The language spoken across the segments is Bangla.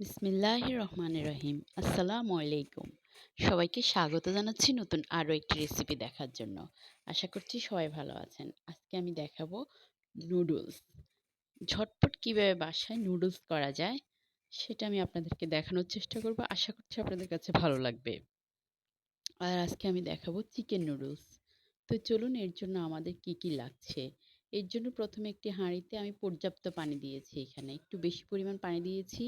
বিসমিল্লাহির রহমান রহিম। আসসালামু আলাইকুম। সবাইকে স্বাগত জানাচ্ছি নতুন আরও একটি রেসিপি দেখার জন্য। আশা করছি সবাই ভালো আছেন। আজকে আমি দেখাবো নুডলস ঝটপট কীভাবে বাসায় নুডলস করা যায়, সেটা আমি আপনাদেরকে দেখানোর চেষ্টা করব। আশা করছি আপনাদের কাছে ভালো লাগবে। আর আজকে আমি দেখাবো চিকেন নুডলস তো চলুন এর জন্য আমাদের কি কি লাগছে এর জন্য প্রথমে একটি হাঁড়িতে আমি পর্যাপ্ত পানি দিয়েছি এখানে। একটু বেশি পরিমাণ পানি দিয়েছি,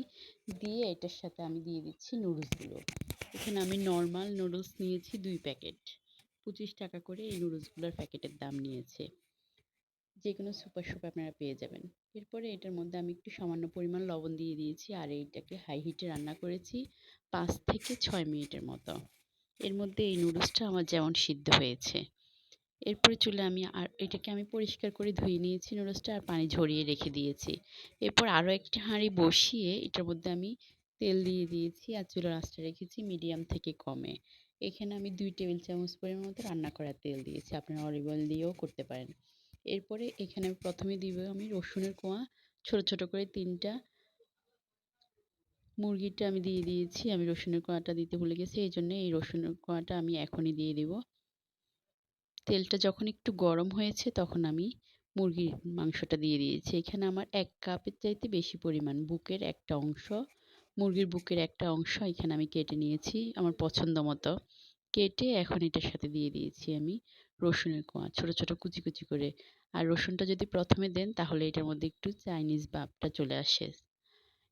দিয়ে এটার সাথে আমি দিয়ে দিচ্ছি নুডলসগুলো। এখানে আমি নর্মাল নুডলস নিয়েছি দুই প্যাকেট। পঁচিশ টাকা করে এই নুডলসগুলোর প্যাকেটের দাম নিয়েছে। যে কোনো সুপার শপে আপনারা পেয়ে যাবেন। এরপরে এটার মধ্যে আমি একটু সামান্য পরিমাণ লবণ দিয়ে দিয়েছি আর এইটাকে হাই হিটে রান্না করেছি পাঁচ থেকে ছয় মিনিটের মতো। এর মধ্যে এই নুডলসটা আমার যেমন সিদ্ধ হয়েছে। এরপরে চুলে আমি আর এটাকে আমি পরিষ্কার করে ধুয়ে নিয়েছি, নুডলসটা আর পানি ঝরিয়ে রেখে দিয়েছি। এরপর আরও একটি হাঁড়ি বসিয়ে এটার মধ্যে আমি তেল দিয়ে দিয়েছি আর চুলার আঁচটা রেখেছি মিডিয়াম থেকে কমে। এখানে আমি দুই টেবিল চামচ পরিমাণ মতো রান্না করা তেল দিয়েছি, আপনারা অলিভ অয়েল দিয়েও করতে পারেন। এরপরে এখানে প্রথমে দিব আমি রসুনের কোয়া, ছোট ছোট করে তিনটা। মুরগিটা আমি দিয়ে দিয়েছি, আমি রসুনের কোয়াটা দিতে ভুলে গেছি এই জন্য এই রসুনের কোয়াটা আমি এখনই দিয়ে দিব। তেলটা যখন একটু গরম হয়েছে, তখন আমি মুরগির মাংসটা দিয়ে দিয়েছি। এখানে আমার এক কাপের চাইতে বেশি পরিমাণ, বুকের একটা অংশ, মুরগির বুকের একটা অংশ এখানে আমি কেটে নিয়েছি আমার পছন্দ মতো। কেটে এখন এটার সাথে দিয়ে দিয়েছি আমি রসুনের কোয়া, ছোট ছোট, কুচি কুচি করে। আর রসুনটা যদি প্রথমে দেন, তাহলে এটার মধ্যে একটু চাইনিজ ভাবটা চলে আসে।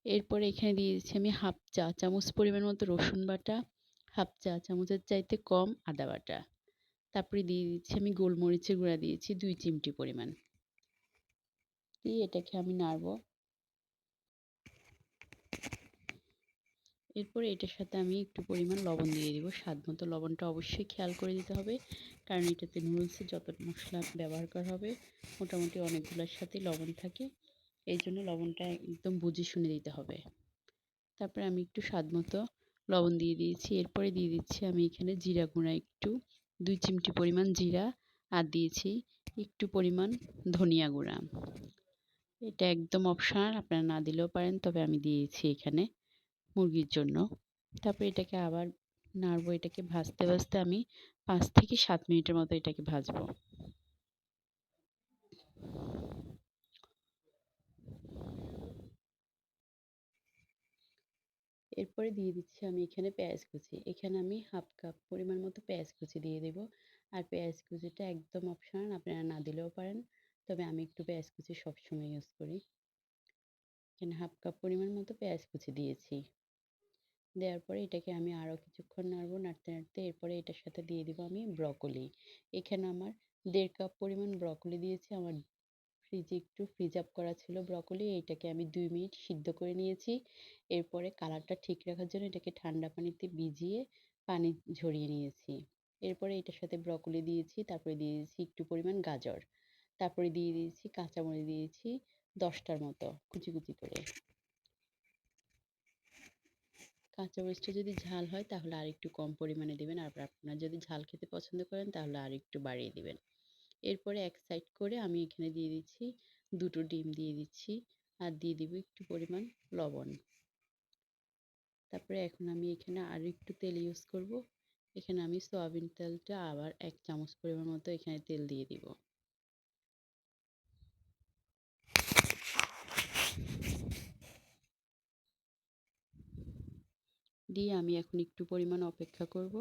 এরপরে এখানে দিয়ে দিচ্ছি আমি হাফ চা চামচ পরিমাণ মতো রসুন বাটা, হাফ চা চামচের চাইতে কম আদা বাটা। তারপরে দিয়ে দিচ্ছি আমি গোলমরিচের গুঁড়া দিয়েছি দুই চিমটি পরিমাণ। দিয়ে এটাকে আমি নাড়ব। এরপরে এটার সাথে আমি একটু পরিমাণ লবণ দিয়ে দিব। স্বাদ মতো লবণটা অবশ্যই খেয়াল করে দিতে হবে, কারণ এটাতে নুডলসে যত মশলা ব্যবহার করা হবে, মোটামুটি অনেকগুলোর সাথে লবণ থাকে। এই জন্য লবণটা একদম বুঝে শুনে দিতে হবে। তারপরে আমি একটু স্বাদ মতো লবণ দিয়ে দিয়েছি। এরপরে দিয়ে দিচ্ছি আমি এখানে জিরা গুঁড়া একটু। দুই চিমটি পরিমাণ জিরা আর দিয়েছি একটু পরিমাণ ধনিয়া গুঁড়া। এটা একদম অপশনাল, আপনারা না দিলেও পারেন, তবে আমি দিয়েছি এখানে মুরগির জন্য। তারপরে এটাকে আবার নাড়বো, এটাকে ভাজতে ভাজতে আমি পাঁচ থেকে সাত মিনিটের মতো এটাকে ভাজবো। এরপরে দিয়ে দিচ্ছি আমি এখানে পেঁয়াজ কুচি। এখানে আমি হাফ কাপ পরিমাণ মতো পেঁয়াজ কুচি দিয়ে দেব। আর পেঁয়াজ কুচিটা একদম অপশনাল, আপনারা না দিলেও পারেন। তবে আমি একটু পেঁয়াজ কুচি সবসময় ইউজ করি। এখানে হাফ কাপ পরিমাণ মতো পেঁয়াজ কুচি দিয়েছি। দেওয়ার পরে এটাকে আমি আরও কিছুক্ষণ নাড়বো, নাড়তে নাড়তে এরপরে এটার সাথে দিয়ে দিব আমি ব্রকলি। এখানে আমার দেড় কাপ পরিমাণ ব্রকলি দিয়েছি, আমার ফ্রিজে একটু ফ্রিজ আপ করা ছিল ব্রকলি এটাকে আমি দুই মিনিট সিদ্ধ করে নিয়েছি। এরপরে কালারটা ঠিক রাখার জন্য এটাকে ঠান্ডা পানিতে ভিজিয়ে পানি ঝরিয়ে নিয়েছি। এরপরে এটার সাথে ব্রকলি দিয়েছি, তারপরে দিয়ে দিয়েছি একটু পরিমাণ গাজর। তারপরে দিয়ে দিয়েছি কাঁচামরিচ দিয়েছি দশটার মতো কুচি কুচি করে। কাঁচামরিচটা যদি ঝাল হয় তাহলে আর একটু কম পরিমাণে দেবেন। আর আপনারা যদি ঝাল খেতে পছন্দ করেন তাহলে আর একটু বাড়িয়ে দিবেন। এরপরে এক সাইড করে আমি এখানে দিয়ে দিচ্ছি দুটো ডিম দিয়ে দিচ্ছি। আর দিয়ে দিব একটু পরিমাণ লবণ। তারপরে এখন আমি এখানে আর একটু তেল ইউজ করব। এখানে আমি সয়াবিন তেলটা আবার এক চামচ পরিমাণ মতো এখানে তেল দিয়ে দিব। দিয়ে আমি এখন একটু পরিমাণ অপেক্ষা করব।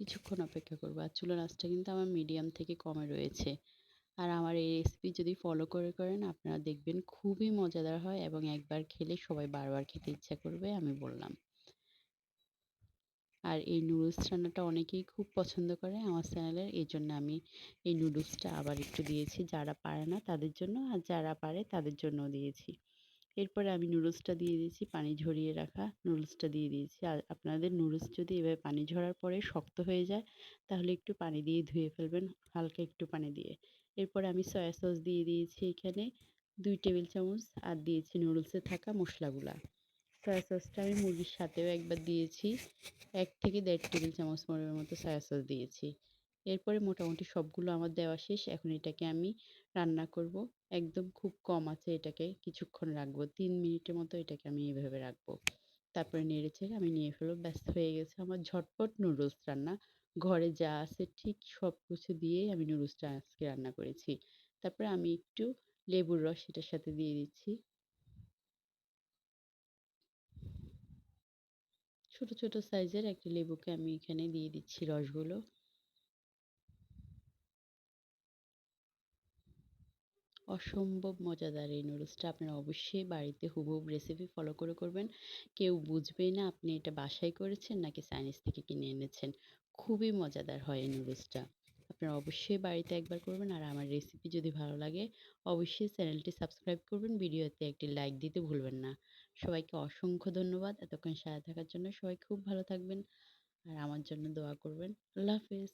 কিছুক্ষণ অপেক্ষা করব। আর চুলার আঁচটা কিন্তু আমার মিডিয়াম থেকে কমে রয়েছে। আর আমার এই রেসিপি যদি ফলো করে করেন, আপনারা দেখবেন খুবই মজাদার হয় এবং একবার খেলে সবাই বারবার খেতে ইচ্ছা করবে, আমি বললাম। আর এই নুডলস রান্নাটা অনেকেই খুব পছন্দ করে আমার চ্যানেলের এই জন্য আমি এই নুডলসটা আবার একটু দিয়েছি। যারা পারে না তাদের জন্য, আর যারা পারে তাদের জন্যও দিয়েছি। এরপরে আমি নুডলসটা দিয়ে দিয়েছি, পানি ঝরিয়ে রাখা নুডলসটা দিয়ে দিয়েছি। আর আপনাদের নুডলস যদি এভাবে পানি ঝরার পরে শক্ত হয়ে যায়, তাহলে একটু পানি দিয়ে ধুয়ে ফেলবেন, হালকা একটু পানি দিয়ে। এরপরে আমি সয়া সস দিয়ে দিয়েছি এখানে দুই টেবিল চামচ আর দিয়েছি নুডলসে থাকা মশলাগুলা। সয়া সসটা আমি মুরগির সাথেও একবার দিয়েছি, এক থেকে দেড় টেবিল চামচ মরিমের মতো সয়া সস দিয়েছি। এরপরে মোটামুটি সবগুলো আমার দেওয়া শেষ। এখন এটাকে আমি রান্না করব। একদম খুব কম আছে এটাকে কিছুক্ষণ রাখব। তিন মিনিটের মতো এটাকে আমি এভাবে রাখব। তারপরে নেড়ে চেড়ে আমি নিয়ে ফেলব। ব্যাস, হয়ে গেছে আমার ঝটপট নুডলস রান্না। ঘরে যা আছে ঠিক সব কিছু দিয়েই আমি নুডলসটা আজকে রান্না করেছি। তারপরে আমি একটু লেবুর রস এটার সাথে দিয়ে দিচ্ছি। ছোট ছোট সাইজের একটা লেবুকে আমি এখানে দিয়ে দিচ্ছি রসগুলো। অসম্ভব মজাদার এই নুডলসটা আপনারা অবশ্যই বাড়িতে হুবহুব রেসিপি ফলো করে করবেন। কেউ বুঝবেই না আপনি এটা বাসায় করেছেন নাকি চাইনিজ থেকে কিনে এনেছেন। খুবই মজাদার হয় এই নুডলসটা আপনারা অবশ্যই বাড়িতে একবার করবেন আর আমার রেসিপি যদি ভালো লাগে, অবশ্যই চ্যানেলটি সাবস্ক্রাইব করবেন। ভিডিওতে একটি লাইক দিতে ভুলবেন না। সবাইকে অসংখ্য ধন্যবাদ। এতক্ষণ সাথে থাকার জন্য সবাই খুব ভালো থাকবেন। আর আমার জন্য দোয়া করবেন। আল্লাহ হাফেজ।